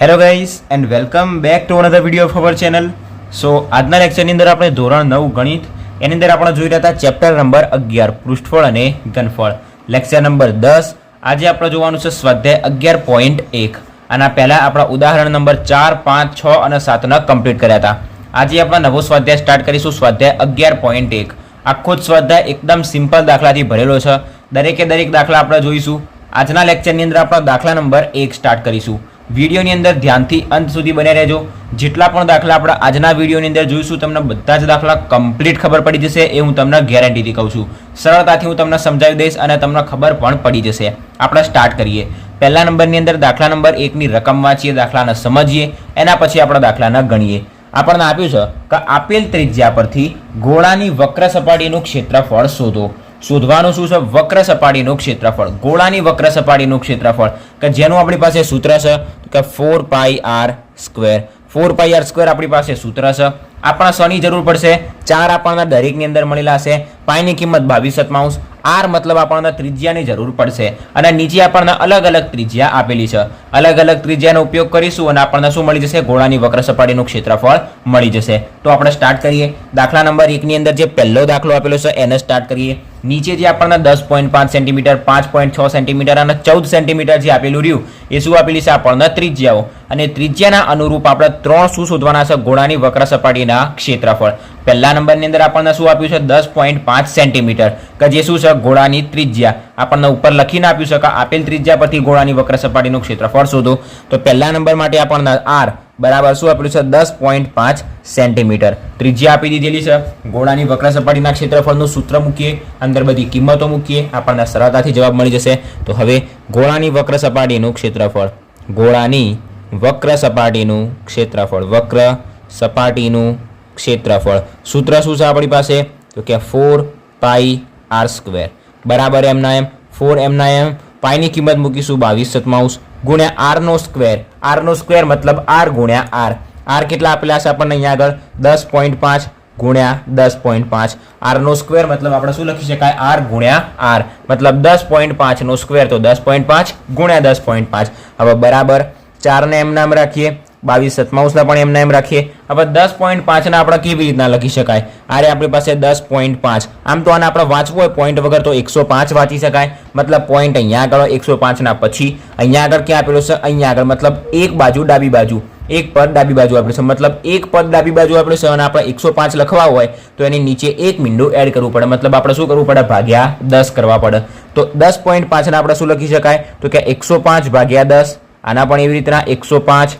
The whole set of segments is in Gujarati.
Hello guys and welcome back to another video of our channel so આજના લેક્ચરની અંદર આપણે ધોરણ નવ ગણિત, એની અંદર આપણે જોઈ રહ્યા હતા ચેપ્ટર નંબર અગિયાર, પૃષ્ઠફળ અને ઘનફળ. લેક્ચર નંબર દસ, આજે આપણે જોવાનું છે સ્વાધ્યાય અગિયાર પોઈન્ટ એક. આના પહેલાં આપણા ઉદાહરણ નંબર ચાર, પાંચ, છ અને સાતના કમ્પ્લીટ કર્યા હતા. આજે આપણે નવો સ્વાધ્યાય સ્ટાર્ટ કરીશું, સ્વાધ્યાય અગિયાર પોઈન્ટ એક. આખો જ સ્વાધ્યાય એકદમ સિમ્પલ દાખલાથી ભરેલો છે. દરેકે દરેક દાખલા આપણે જોઈશું. આજના લેક્ચરની અંદર આપણે દાખલા નંબર એક સ્ટાર્ટ કરીશું. વિડીયોની અંદર ધ્યાનથી અંત સુધી બને રહેજો. જેટલા પણ દાખલા આપણે આજના વિડીયોની અંદર જોઈશું, તમને બધા જ દાખલા કમ્પ્લીટ ખબર પડી જશે, એ હું તમને ગેરંટીથી કહું છું. સરળતાથી હું તમને સમજાવી દઈશ અને તમને ખબર પણ પડી જશે. આપણે સ્ટાર્ટ કરીએ. પહેલા નંબરની અંદર દાખલા નંબર એકની રકમ વાંચીએ, દાખલાને સમજીએ, એના પછી આપણે દાખલાને ગણીએ. આપણને આપ્યું છે કે આપેલ ત્રિજ્યા પરથી ગોળાની વક્ર સપાટીનું ક્ષેત્રફળ શોધો. શોધવાનું શું છે? વક્ર સપાટીનું ક્ષેત્રફળ. ગોળાની વક્ર સપાટીનું ક્ષેત્રફળ. કે જેનું આપણી પાસે સૂત્ર છે? કે four pi r square four pi r square આપણી પાસે સૂત્ર છે. આપણા શની જરૂર પડશે. ચાર આપણને દરેકની અંદર મળેલા છે પાઈની કિંમત બાવીસ સત્તાવંશ આર મતલબ આપણને ત્રિજ્યાની જરૂર પડશે અને નીચે આપણને અલગ અલગ ત્રિજ્યા આપેલી છે. અલગ અલગ ત્રિજ્યાનો ઉપયોગ કરીશું અને આપણને શું મળી જશે? ગોળાની વક્ર સપાટીનું ક્ષેત્રફળ મળી જશે. તો આપણે સ્ટાર્ટ કરીએ. દાખલા નંબર એકની અંદર જે પહેલો દાખલો આપેલો છે, એને સ્ટાર્ટ કરીએ. નીચે જે આપણને દસ પોઈન્ટ પાંચ સેન્ટીમીટર, પાંચ પોઈન્ટ છ સેન્ટીમીટર અને ચૌદ સેન્ટીમીટર જે આપેલું રહ્યું, એ શું આપેલી છે? આપણને ત્રિજ્યાઓ. અને ત્રિજ્યાના અનુરૂપ આપણે ત્રણ શું શોધવાના છે? ગોળાની વક્ર સપાટીના ક્ષેત્રફળ. પહેલા નંબરની અંદર આપણને શું આપ્યું છે? દસ પોઈન્ટ પાંચ સેન્ટીમીટર. કે જે શું છે? ગોળાની ત્રિજ્યા. આપણને ઉપર લખીને આપ્યું છે કે આપેલ ત્રિજ્યા પરથી ગોળાની વક્ર સપાટીનું ક્ષેત્રફળ શોધો. તો પહેલા નંબર માટે આપણને આર બરાબર શું આપેલું છે? દસ પોઈન્ટ પાંચ સેન્ટીમીટર. ત્રિજ્યા આપી દીધેલી છે. ગોળાની વક્ર સપાટીના ક્ષેત્રફળનું સૂત્ર મૂકીએ. અંદર બધી કિંમતો મૂકીએ. આપણને સરળતાથી જવાબ મળી જશે. તો હવે ગોળાની વક્ર સપાટીનું ક્ષેત્રફળ. ગોળાની વક્ર સપાટીનું ક્ષેત્રફળ. વક્ર સપાટીનું ક્ષેત્રફળ. સૂત્ર શું છે આપણી પાસે? તો કે ફોર પાઈ આર સ્ક્વેર. બરાબર એમના એમ? ફોર એમના એમ? પાઈની કિંમત મૂકીશું બાવીસ સતમાઉસ ગુણ્યા આરનો સ્ક્વેર. આરનો સ્ક્વેર મતલબ આર ગુણ્યા આર. આર કેટલા આપેલા છે આપણને અહીંયા આગળ? દસ પોઈન્ટ પાંચ ગુણ્યા દસ પોઈન્ટ પાંચ. આરનો સ્ક્વેર મતલબ આપણે શું લખી શકાય? આર ગુણ્યા આર. મતલબ દસ પોઈન્ટ પાંચનો સ્ક્વેર, તો દસ પોઈન્ટ પાંચ ગુણ્યા દસ પોઈન્ટ પાંચ. હવે બરાબર ચારને એમ નામ રાખીએ. બાવીસ સતમાઉસના પણ એમના એમ રાખીએ. હવે દસ પોઈન્ટ પાંચના આપણે કેવી રીતના લખી શકાય? આરે આપણી પાસે દસ પોઈન્ટ પાંચ. આમ તો આને આપણે વાંચવું હોય પોઈન્ટ વગર તો એકસો પાંચ વાંચી શકાય. મતલબ પોઈન્ટ અહીંયા આગળ એકસો પાંચના પછી. અહીંયા આગળ ક્યાં આપેલો છે? અહીંયા આગળ. મતલબ એક બાજુ ડાબી બાજુ. એક પદ ડાબી બાજુ આપણે છે. મતલબ એક પદ ડાબી બાજુ આપણે છે અને આપણે એકસો પાંચ લખવા હોય, તો એની નીચે એક મીંડું એડ કરવું પડે. મતલબ આપણે શું કરવું પડે? ભાગ્યા દસ કરવા પડે. તો દસ પોઈન્ટ પાંચના આપણે શું લખી શકાય? તો કે એકસો પાંચ ભાગ્યા દસ. આના પણ એવી રીતના એકસો પાંચ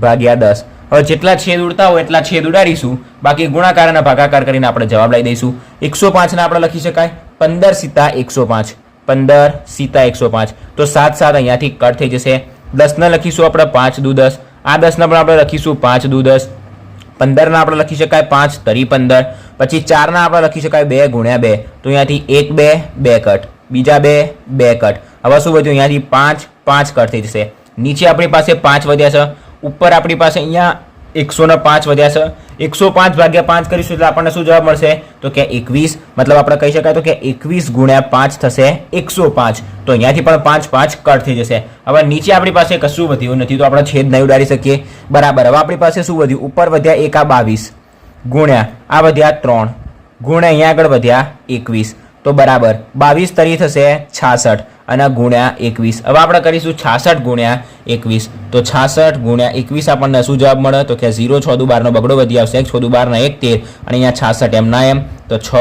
ભાગ્યા દસ. હવે જેટલા છેદ ઉડતા હોય એટલા છેદ ઉડાડીશું. બાકી ગુણાકાર અને ભાગાકાર કરીને આપણે જવાબ લઈ દઈશું. એકસો પાંચના આપણે લખી શકાય. પંદર સીતા એકસો પાંચ. પંદર સીતા એકસો પાંચ. તો સાત સાત અહીંયાથી કટ થઈ જશે. દસને લખીશું આપણે પાંચ દુ દસ. આ દસના પણ આપણે લખીશું પાંચ દુ દસ. પંદરના આપણે લખી શકાય પાંચ, તરી પંદર. પછી ચારના આપણે લખી શકાય બે ગુણ્યા બે. તો અહીંયાથી એક બે બે કટ. બીજા બે બે કટ. હવે શું વધ્યું? અહીંયાથી પાંચ પાંચ કટ થઈ જશે. નીચે આપણી પાસે પાંચ વધ્યા છે. ઉપર આપણી પાસે અહીંયા એકસો ને પાંચ વધ્યા છે. એકસો પાંચ ભાગ્યા પાંચ કરીશું એટલે આપણને શું જવાબ મળશે? તો કે એકવીસ. મતલબ આપણે કહી શકાય તો કે એકવીસ ગુણ્યા પાંચ થશે એકસો પાંચ. તો અહીંયાથી પણ પાંચ પાંચ કટ થઈ જશે. હવે નીચે આપણી પાસે કશું વધ્યું નથી, તો આપણે છેદ નહીં ઉડાડી શકીએ. બરાબર. હવે આપણી પાસે શું વધ્યું? ઉપર વધ્યા એક, આ બાવીસ. ગુણ્યા, આ વધ્યા ત્રણ. ગુણ્યા અહીંયા આગળ વધ્યા એકવીસ. તો બરાબર. બાવીસ તરી થશે છાસઠ. અને ગુણ્યા એકવીસ. હવે આપણે કરીશું છાસઠ ગુણ્યા એકવીસ. તો છાસઠ ગુણ્યા એકવીસ આપણને શું જવાબ મળે? તો કે ઝીરો છ દુ બારનો બગડો વધી આવશે. છ દુ બારના એક તેર. અને અહીંયા છાસઠ એમના એમ. તો છ,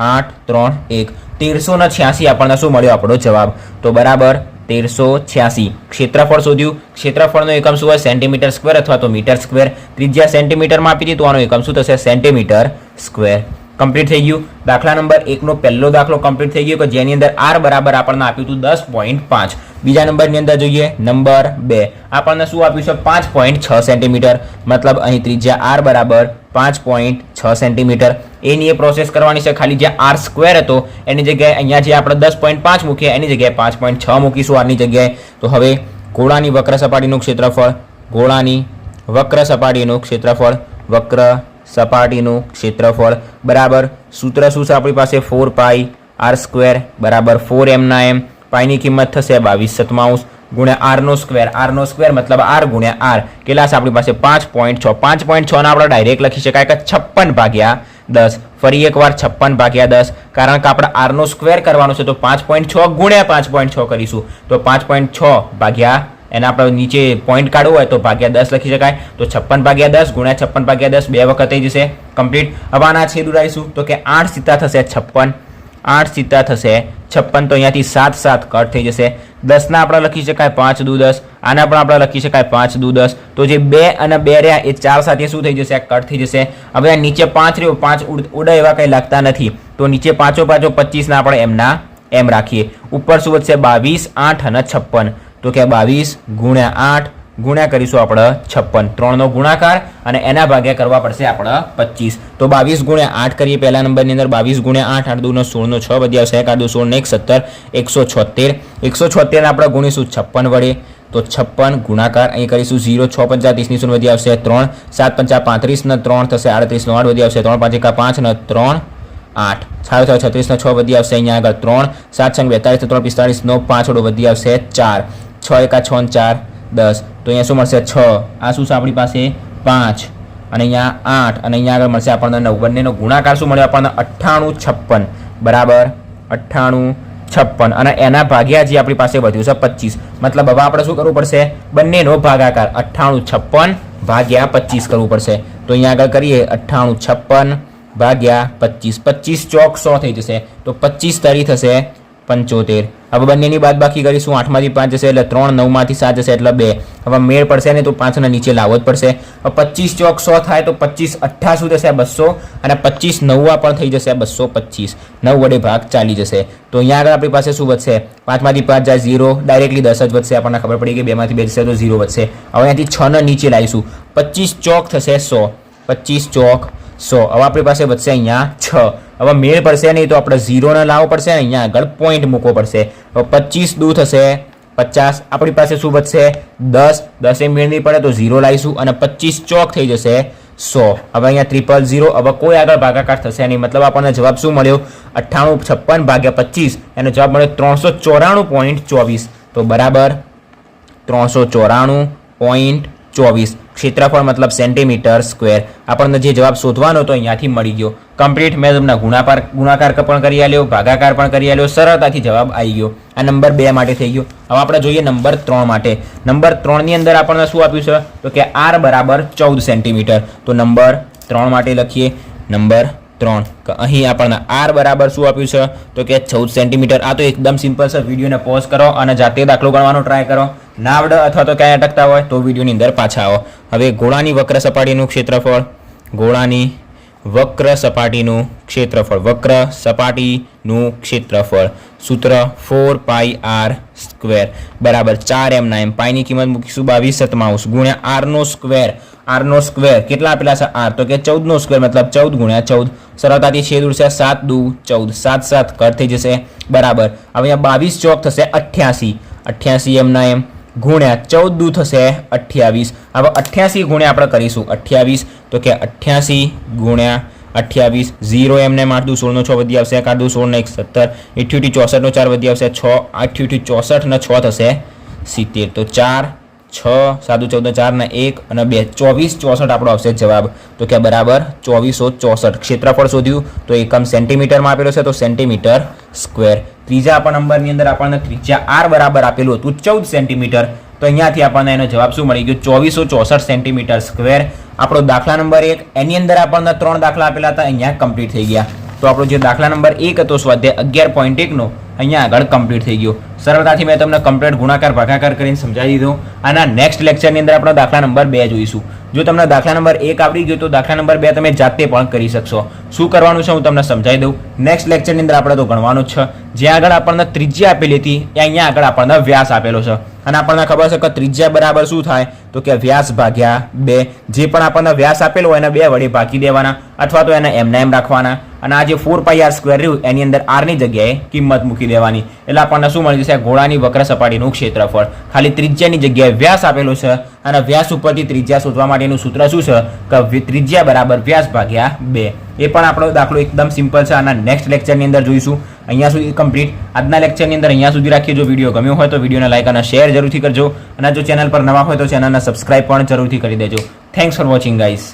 આઠ, ત્રણ, એક. તેરસો ને છ્યાસી આપણને શું મળ્યો? આપણો જવાબ. તો બરાબર તેરસો છ્યાસી. ક્ષેત્રફળ શોધ્યું. ક્ષેત્રફળનો એકમ શું હોય? સેન્ટીમીટર સ્ક્વેર અથવા તો મીટર સ્ક્વેર. ત્રિજ્યા સેન્ટીમીટરમાં આપી દીધું. આનો એકમ શું થશે? Centimetre square. કમ્પ્લીટ થઈ ગયું. દાખલા નંબર એકનો પહેલો દાખલો કમ્પ્લીટ થઈ ગયો કે જેની અંદર આર બરાબર આપણને આપ્યું હતું દસ પોઈન્ટ પાંચ. બીજા નંબરની અંદર જોઈએ, નંબર બે. આપણને શું આપ્યું છે? પાંચ પોઈન્ટ છ સેન્ટીમીટર મતલબ અહીં ત્રિજ્યા આર બરાબર પાંચ પોઈન્ટ છ સેન્ટીમીટર એની એ પ્રોસેસ કરવાની છે. ખાલી જે આર સ્ક્વેર હતો, એની જગ્યાએ અહીંયા જે આપણે દસ પોઈન્ટ પાંચ મૂકીએ, એની જગ્યાએ પાંચ પોઈન્ટ છ મૂકીશું આરની જગ્યાએ. તો હવે ગોળાની વક્ર સપાટીનું ક્ષેત્રફળ, ગોળાની વક્ર સપાટીનું ક્ષેત્રફળ, વક્ર સપાટીનું ક્ષેત્રફળ બરાબર સૂત્ર શું છે આપણી પાસે? ફોર પાઈ આર સ્ક્વેર બરાબર ફોર એમના એમ. પાઈની કિંમત થશે બાવીસ સત્તાવંશ ગુણ્યા આરનો સ્ક્વેર. આરનો સ્ક્વેર મતલબ આર ગુણ્યા આર. કેટલા છે આપણી પાસે? પાંચ પોઈન્ટ છ. પાંચ પોઈન્ટ છ આપણે ડાયરેક્ટ લખી શકાય કે છપ્પન ભાગ્યા દસ. ફરી એકવાર છપ્પન ભાગ્યા દસ. કારણ કે આપણે આરનો સ્ક્વેર કરવાનો છે તો પાંચ પોઈન્ટ છ ગુણ્યા પાંચ પોઈન્ટ છ કરીશું. તો પાંચ પોઈન્ટ છ ભાગ્યા એના આપણે નીચે પોઈન્ટ કાઢવો હોય તો ભાગ્યા દસ લખી શકાય. તો છપ્પન ભાગ્યા દસ ગુણ્યા છપ્પન ભાગ્યા દસ બે વખત થઈ જશે. કમ્પ્લીટ હવે આના છેદ ઉડાવીશું. તો કે આઠ સીતા થશે છપ્પન. આઠ સીતા થશે છપ્પન. તો અહીંયાથી સાત સાત કટ થઈ જશે. દસના આપણે લખી શકાય પાંચ દુ દસ. આના પણ આપણે લખી શકાય પાંચ દુ દસ. તો જે બે અને બે રહ્યા એ ચાર સાથે શું થઈ જશે? કટ થઈ જશે. હવે આ નીચે પાંચ રહ્યો. પાંચ ઉડ- એવા કંઈ લાગતા નથી. તો નીચે પાંચો પાંચો પચીસના આપણે એમના એમ રાખીએ. ઉપર શું વધશે? બાવીસ, આઠ અને છપ્પન. તો કે બાવીસ ગુણ્યા આઠ ગુણ્યા કરીશું આપણે છપ્પન. ત્રણનો ગુણાકાર અને એના ભાગ્યા કરવા પડશે આપણે પચીસ. તો બાવીસ ગુણ્યા આઠ કરીએ પહેલા નંબરની અંદર બાવીસ ગુણ્યા આઠ આઠ દૂનો સોળનો છ વધી આવશે. એક, આઠ સોળને એક સત્તર એકસો છોતેર એકસો છોતેરને આપણે ગુણીશું છપ્પન વડે. તો છપ્પન ગુણાકાર અહીં કરીશું ઝીરો, છ પંચા ત્રીસની શૂન્ય વધી આવશે ત્રણ, સાત પંચા પાંત્રીસ ને ત્રણ થશે આડત્રીસનો આઠ વધી આવશે ત્રણ, પાંચ એકા પાંચ ને ત્રણ, આઠ. સાડા છ છત્રીસનો છ વધી આવશે અહીંયા આગળ ત્રણ, સાત સંગ બેતાલીસ ત્રણ પિસ્તાળીસનો પાંચ વડો વધી આવશે ચાર. છ, એકા છ ચાર, દસ. તો અહીંયા શું મળશે? છ. આ શું છે? આપણી પાસે પાંચ અને અહીંયા આઠ અને અહીંયા આગળ મળશે આપણને નવ. બંનેનો ગુણાકાર શું મળ્યો? આપણને અઠ્ઠાણું છપ્પન. બરાબર? અઠ્ઠાણું છપ્પન. અને એના ભાગ્યા જે આપણી પાસે વધ્યું છે પચીસ. મતલબ હવે આપણે શું કરવું પડશે? બંનેનો ભાગાકાર. અઠ્ઠાણું છપ્પન ભાગ્યા પચીસ કરવું પડશે. તો અહીંયા આગળ કરીએ. અઠ્ઠાણું છપ્પન ભાગ્યા પચીસ. પચીસ ચોક સો થઈ જશે. તો પચીસ તરી થશે પંચોતેર. હવે બંનેની બાદ બાકી કરીશું. આઠમાંથી પાંચ જશે એટલે ત્રણ, નવમાંથી સાત જશે એટલે બે. હવે મેળ પડશે ને તો પાંચના નીચે લાવવો જ પડશે. હવે પચીસ ચોક સો થાય તો પચીસ અઠ્ઠાસું થશે બસો અને પચીસ નવ્વા પણ થઈ જશે બસો પચીસ. નવ વડે ભાગ ચાલી જશે. તો અહીંયા આગળ આપણી પાસે શું વધશે? પાંચમાંથી પાંચ જાય ઝીરો. ડાયરેક્ટલી દસ જ વધશે. આપણને ખબર પડી કે બેમાંથી બે જશે તો ઝીરો વધશે. હવે અહીંયાથી છના નીચે લાવીશું. પચીસ ચોક થશે સો. પચીસ ચોક. સો હવે આપણી પાસે વધશે અહીંયા છ હવે મેળ પડશે નહીં તો આપણે ઝીરોને લાવવો પડશે ને અહીંયા આગળ પોઈન્ટ મૂકવો પડશે હવે પચીસ દૂ થશે પચાસ આપણી પાસે શું વધશે દસ દસે મેળ નહીં પડે તો ઝીરો લાવીશું અને પચીસ ચોક થઈ જશે સો હવે અહીંયા ત્રિપલ ઝીરો હવે કોઈ આગળ ભાગાકાર થશે નહીં મતલબ આપણને જવાબ શું મળ્યો અઠ્ઠાણું છપ્પન ભાગ્યા પચીસ એનો જવાબ મળ્યો ત્રણસો ચોરાણું પોઈન્ટ ચોવીસ તો બરાબર ત્રણસો ચોરાણું પોઈન્ટ ચોવીસ. ક્ષેત્રફળ મતલબ સેન્ટીમીટર સ્ક્વેર આપણને જે જવાબ શોધવાનો હતો અહીંયાથી મળી ગયો. કમ્પ્લીટ મેં તમને ગુણાકાર ગુણાકાર પણ કરી આલ્યો ભાગાકાર પણ કરી આલ્યો સરળતાથી જવાબ આવી ગયો. આ નંબર બે માટે થઈ ગયો. હવે આપણે જોઈએ નંબર ત્રણ માટે. નંબર ત્રણની અંદર આપણને શું આપ્યું છે? તો કે આર બરાબર ચૌદ સેન્ટીમીટર તો નંબર ત્રણ માટે લખીએ. નંબર ત્રણ. અહીં આપણને આર બરાબર શું આપ્યું છે? તો કે ચૌદ સેન્ટીમીટર આ તો એકદમ સિમ્પલ છે. વિડીયોને પોઝ કરો અને જાતે દાખલો ગણવાનો ટ્રાય કરો. ના આવડે અથવા તો ક્યાંય અટકતા હોય તો વિડીયોની અંદર પાછા આવો. હવે ગોળાની વક્ર સપાટીનું ક્ષેત્રફળ ગોળાની વક્ર સપાટીનું ક્ષેત્રફળ વક્ર સપાટીનું ક્ષેત્રફળ. સૂત્ર ફોર પાઈ આર સ્ક્વેર બરાબર ચાર એમના એમ. પાઈની કિંમત મૂકીશું બાવીસ સત્તાવીસ ગુણ્યા આરનો સ્ક્વેર આરનો સ્ક્વેર કેટલા આપેલા છે? આર તો કે ચૌદનો સ્ક્વેર મતલબ ચૌદ ગુણ્યા ચૌદ. સરળતાથી છેદ ઉડશે સાત દુ ચૌદ. સાત સાત કટ થઈ જશે. બરાબર. હવે અહીંયા બાવીસ ચોક થશે અઠ્યાસી. અઠ્યાસી એમના એમ. ગુણ્યા ચૌદ થશે અઠ્યાવીસ. હવે અઠ્યાસી ગુણ્યા આપણે કરીશું. અઠ્યાવીસ, તો કે અઠ્યાસી ગુણ્યા અઠ્યાવીસ. ઝીરો એમને મારતું સોળનો છ વધી આવશે આઠ સોળનો એક સત્તર. અઠ્યુટી ચોસઠનો ચાર વધી આવશે, છ. અઠ્યુટી ચોસઠ ને છ થશે સિત્તેર. તો ચાર છ, સાદું ચૌદ, ચાર ને એક અને બે. ચોવીસ, ચોસઠ આપણો આવશે જવાબ. તો કે બરાબર ચોવીસો ચોસઠ. ક્ષેત્રફળ શોધ્યું. તો એકમ સેન્ટીમીટરમાં આપેલો છે, તો સેન્ટીમીટર સ્ક્વેર. ત્રીજા આપણા નંબરની અંદર આપણને ત્રીજા આર બરાબર આપેલું હતું, ચૌદ સેન્ટીમીટર. તો અહીંયાથી આપણને એનો જવાબ શું મળી ગયો? ચોવીસો ચોસઠ સેન્ટીમીટર સ્ક્વેર. આપણો દાખલા નંબર એક. એની અંદર આપણને ત્રણ દાખલા આપેલા હતા, અહીંયા કમ્પ્લીટ થઈ ગયા. તો આપણો જે દાખલા નંબર એક હતો સ્વાધ્યાય અગિયાર પોઈન્ટ એકનો અહીંયા આગળ કમ્પ્લીટ થઈ ગયો. સરળતાથી મેં તમને કમ્પ્લીટ ગુણાકાર, ભાગાકાર કરીને સમજાવી દીધો. આના નેક્સ્ટ લેક્ચરની અંદર આપણે દાખલા નંબર બે જોઈશું. જો તમને દાખલા નંબર એક આવડી ગયો તો દાખલા નંબર બે તમે જાતે પણ કરી શકશો. શું કરવાનું છે હું તમને સમજાવી દઉં. નેક્સ્ટ લેક્ચરની અંદર આપણે તો ગણવાનું જ છે. જ્યાં આગળ આપણને ત્રિજ્યા આપેલી હતી એ અહીંયા આગળ આપણને વ્યાસ આપેલો છે. અને આપણને ખબર છે કે ત્રિજ્યા બરાબર શું થાય? તો કે વ્યાસ ભાગ્યા બે. જે પણ આપણને વ્યાસ આપેલો હોય એને બે વડે ભાગી દેવાના, અથવા તો એને એમને એમ રાખવાના. અને આ જે ફોર પાઈ આર સ્ક્વેર રહ્યું, એની અંદર આરની જગ્યાએ કિંમત મૂકી દેવાની. એટલે આપણને શું મળી જશે ગોળાની વક્ર સપાટીનું ક્ષેત્રફળ. ખાલી ત્રિજ્યાની જગ્યાએ વ્યાસ આપેલો છે અને વ્યાસ ઉપરથી ત્રિજ્યા શોધવા માટેનું સૂત્ર શું છે? કે ત્રિજ્યા બરાબર વ્યાસ ભાગ્યા બે. એ પણ આપણો દાખલો એકદમ સિમ્પલ છે આના નેક્સ્ટ લેક્ચરની અંદર જોઈશું. અહીંયા સુધી કમ્પ્લીટ આજના લેક્ચરની અંદર અહીંયા સુધી રાખીએ જો વીડિયો ગમ્યો હોય તો વિડીયોને લાઇક અને શેર જરૂરથી કરજો. અને જો ચેનલ પર નવા હોય તો ચેનલને સબસ્ક્રાઇબ પણ જરૂરથી કરી દેજો. Thanks for watching guys